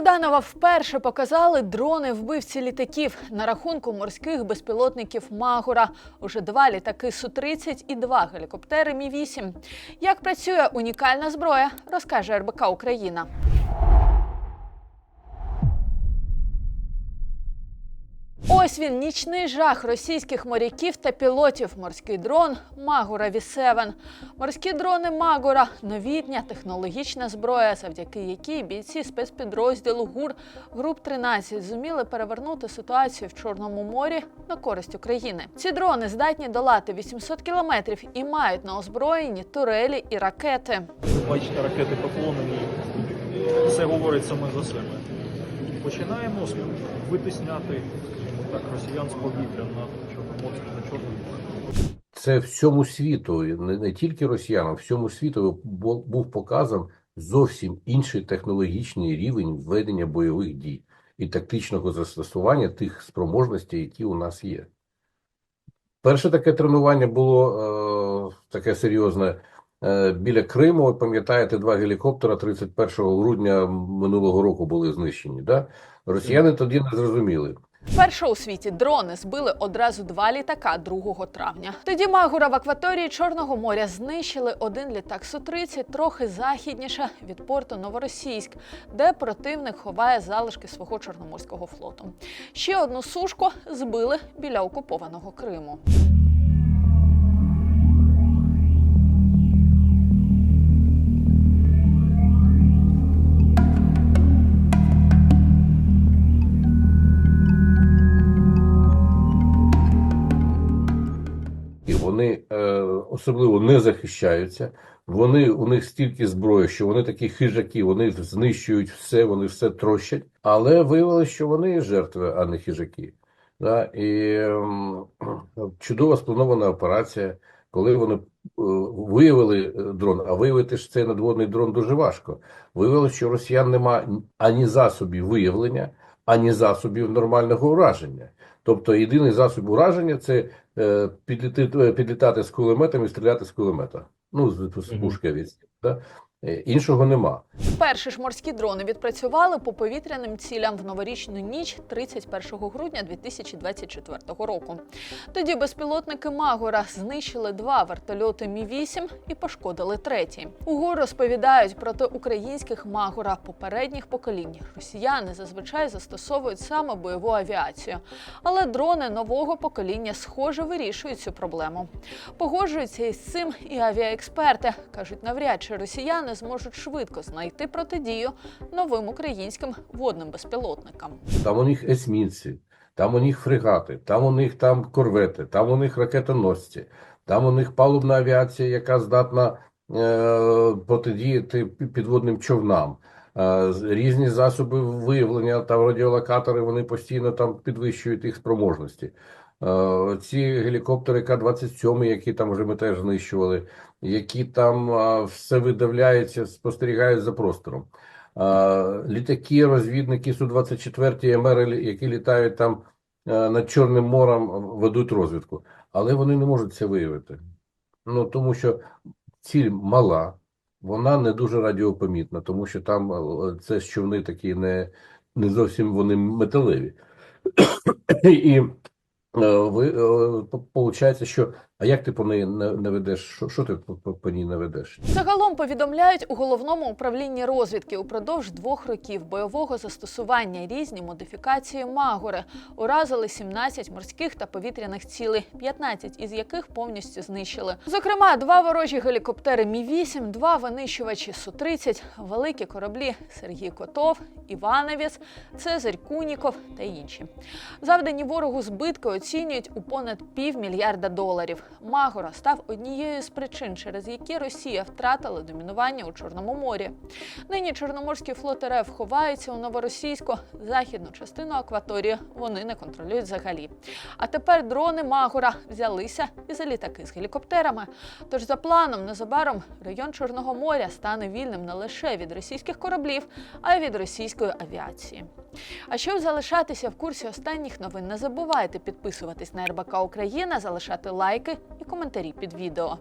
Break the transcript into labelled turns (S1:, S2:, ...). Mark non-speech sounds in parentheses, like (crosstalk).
S1: Буданова вперше показали дрони вбивці літаків на рахунку морських безпілотників Магура. Уже два літаки Су-30 і два гелікоптери Мі-8. Як працює унікальна зброя, розкаже РБК Україна. Ось він нічний жах російських моряків та пілотів. Морський дрон Магура Ві-7. Морські дрони Магура новітня технологічна зброя, завдяки якій бійці спецпідрозділу ГУР груп 13 зуміли перевернути ситуацію в Чорному морі на користь України. Ці дрони здатні долати 800 кілометрів і мають на озброєнні турелі і ракети.
S2: Бачите, ракети поклонені. Все говорить саме за себе. Починаємо витисняти так, росіян з повітря на Чорноморськ, на Чорному.
S3: Це всьому світу, не, не тільки росіянам, всьому світу був показан зовсім інший технологічний рівень ведення бойових дій і тактичного застосування тих спроможностей, які у нас є. Перше таке тренування було е, таке серйозне біля Криму. Пам'ятаєте, два гелікоптера 31 грудня минулого року були знищені. Да? Росіяни тоді не зрозуміли.
S1: Вперше у світі дрони збили одразу два літака 2 травня. Тоді Магура в акваторії Чорного моря знищили один літак Су-30 трохи західніше від порту Новоросійськ, де противник ховає залишки свого чорноморського флоту. Ще одну сушку збили біля окупованого Криму.
S3: Особливо не захищаються. Вони у них стільки зброї, що вони такі хижаки, вони знищують все, вони все трощать. Але виявилося, що вони жертви, а не хижаки. Да? І ем, (clears throat) чудова спланована операція, коли вони е, виявили е, дрон, а виявити ж цей надводний дрон дуже важко. Виявилося, що росіян нема ані засобів виявлення, ані засобів нормального ураження. Тобто єдиний засіб ураження це е, підліти, е, підлітати з кулеметом і стріляти з кулемета. Ну, з, з пушки від да? Е, Іншого нема.
S1: Перші ж морські дрони відпрацювали по повітряним цілям в новорічну ніч 31 грудня 2024 року. Тоді безпілотники Магора знищили два вертольоти Мі-8 і пошкодили третій. УГУ розповідають проти українських Магора попередніх поколінь. Росіяни зазвичай застосовують саме бойову авіацію, але дрони нового покоління схоже вирішують цю проблему. Погоджуються із цим і авіаексперти кажуть, навряд чи росіяни зможуть швидко знайти протидію новим українським водним безпілотникам.
S3: Там у них есмінці, там у них фрегати, там у них там корвети, там у них ракетоносці, там у них палубна авіація, яка здатна е, протидіяти підводним човнам. Різні засоби виявлення, там радіолокатори, вони постійно там підвищують їх спроможності. Ці гелікоптери К-27, які там вже ми теж знищували, які там все видавляється, спостерігають за простором. Літаки, розвідники Су-24 МР, які літають там над Чорним морем, ведуть розвідку. Але вони не можуть це виявити. Ну, тому що ціль мала, вона не дуже радіопомітна, тому що там е, це човни такі не, не зовсім вони металеві. (coughs) І е, ви, е, що а як ти по неї не, не ведеш? Що, що ти по, по, ній не ведеш?
S1: Загалом повідомляють у головному управлінні розвідки упродовж двох років бойового застосування різні модифікації Магори уразили 17 морських та повітряних цілей, 15 із яких повністю знищили. Зокрема, два ворожі гелікоптери Мі-8, два винищувачі Су-30, великі кораблі Сергій Котов, Івановець, Цезарь Куніков та інші. Завдані ворогу збитки оцінюють у понад півмільярда доларів. Магора став однією з причин, через які Росія втратила домінування у Чорному морі. Нині Чорноморський флот РФ ховається у Новоросійську, західну частину акваторії вони не контролюють взагалі. А тепер дрони Магора взялися і за літаки з гелікоптерами. Тож за планом незабаром район Чорного моря стане вільним не лише від російських кораблів, а й від російської авіації. А щоб залишатися в курсі останніх новин, не забувайте підписуватись на РБК Україна, залишати лайки і коментарі під відео.